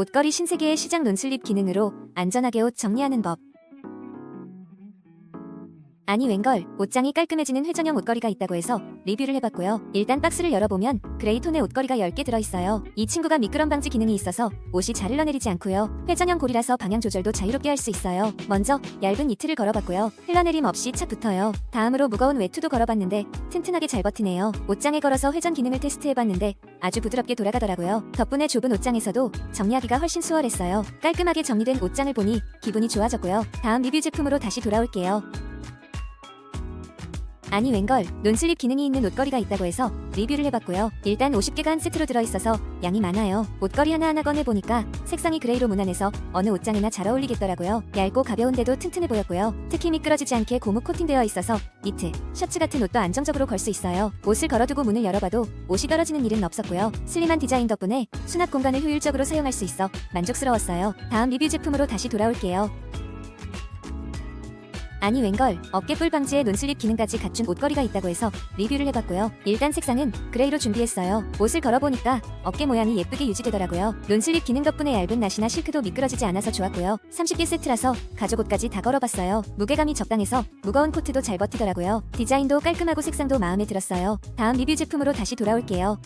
옷걸이 신세계의 시장 논슬립 기능으로 안전하게 옷 정리하는 법. 아니 웬걸 옷장이 깔끔해지는 회전형 옷걸이가 있다고 해서 리뷰를 해봤고요. 일단 박스를 열어보면 그레이 톤의 옷걸이가 10개 들어있어요. 이 친구가 미끄럼 방지 기능이 있어서 옷이 잘 흘러내리지 않고요. 회전형 고리라서 방향 조절도 자유롭게 할 수 있어요. 먼저 얇은 니트를 걸어봤고요. 흘러내림 없이 착 붙어요. 다음으로 무거운 외투도 걸어봤는데 튼튼하게 잘 버티네요. 옷장에 걸어서 회전 기능을 테스트해봤는데 아주 부드럽게 돌아가더라고요. 덕분에 좁은 옷장에서도 정리하기가 훨씬 수월했어요. 깔끔하게 정리된 옷장을 보니 기분이 좋아졌고요. 다음 리뷰 제품으로 다시 돌아올게요. 아니 웬걸 논슬립 기능이 있는 옷걸이가 있다고 해서 리뷰를 해봤고요. 일단 50개가 한 세트로 들어있어서 양이 많아요. 옷걸이 하나하나 꺼내보니까 색상이 그레이로 무난해서 어느 옷장에나 잘 어울리겠더라고요. 얇고 가벼운데도 튼튼해 보였고요. 특히 미끄러지지 않게 고무 코팅되어 있어서 니트, 셔츠 같은 옷도 안정적으로 걸 수 있어요. 옷을 걸어두고 문을 열어봐도 옷이 떨어지는 일은 없었고요. 슬림한 디자인 덕분에 수납 공간을 효율적으로 사용할 수 있어 만족스러웠어요. 다음 리뷰 제품으로 다시 돌아올게요. 아니 웬걸 어깨 뿔 방지에 논슬립 기능까지 갖춘 옷걸이가 있다고 해서 리뷰를 해봤고요. 일단 색상은 그레이로 준비했어요. 옷을 걸어보니까 어깨 모양이 예쁘게 유지되더라고요. 논슬립 기능 덕분에 얇은 나시나 실크도 미끄러지지 않아서 좋았고요. 30개 세트라서 가족 옷까지 다 걸어봤어요. 무게감이 적당해서 무거운 코트도 잘 버티더라고요. 디자인도 깔끔하고 색상도 마음에 들었어요. 다음 리뷰 제품으로 다시 돌아올게요.